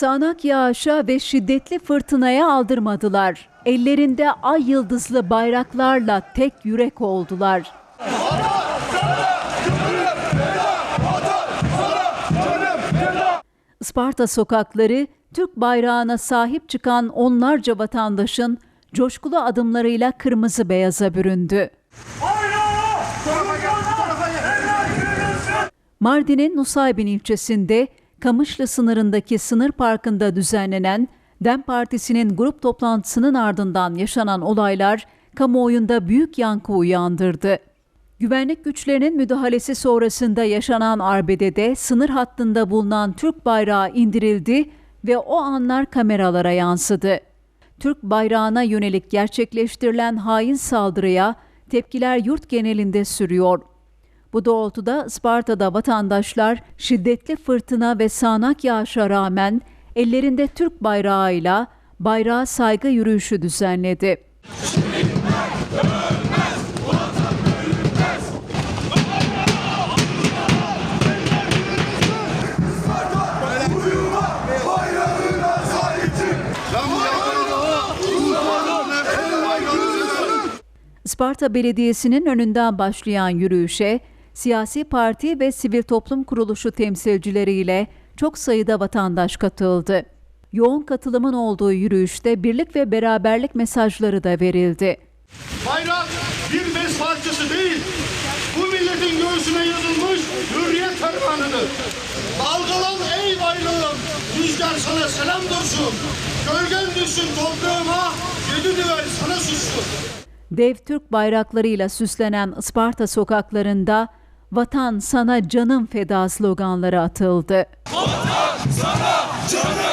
Sağanak yağışa ve şiddetli fırtınaya aldırmadılar. Ellerinde ay yıldızlı bayraklarla tek yürek oldular. Isparta sokakları Türk bayrağına sahip çıkan onlarca vatandaşın coşkulu adımlarıyla kırmızı beyaza büründü. Mardin'in Nusaybin ilçesinde Kamışlı sınırındaki sınır parkında düzenlenen DEM Partisi'nin grup toplantısının ardından yaşanan olaylar kamuoyunda büyük yankı uyandırdı. Güvenlik güçlerinin müdahalesi sonrasında yaşanan arbedede sınır hattında bulunan Türk bayrağı indirildi ve o anlar kameralara yansıdı. Türk bayrağına yönelik gerçekleştirilen hain saldırıya tepkiler yurt genelinde sürüyor. Bu doğrultuda Isparta'da vatandaşlar şiddetli fırtına ve sağanak yağışa rağmen ellerinde Türk bayrağıyla bayrağa saygı yürüyüşü düzenledi. Isparta Belediyesi'nin önünden başlayan yürüyüşe siyasi parti ve sivil toplum kuruluşu temsilcileriyle çok sayıda vatandaş katıldı. Yoğun katılımın olduğu yürüyüşte birlik ve beraberlik mesajları da verildi. Bayrak bir bez parçası değil. Bu milletin göğsüne yazılmış hürriyet fermanıdır. Dalgalan ey bayrağım, rüzgar sana selam dursun. Gölgen düşsün toprağıma, yedi düvel sana suçsun. Dev Türk bayraklarıyla süslenen Isparta sokaklarında "Vatan sana canım feda" sloganları atıldı. Sana canım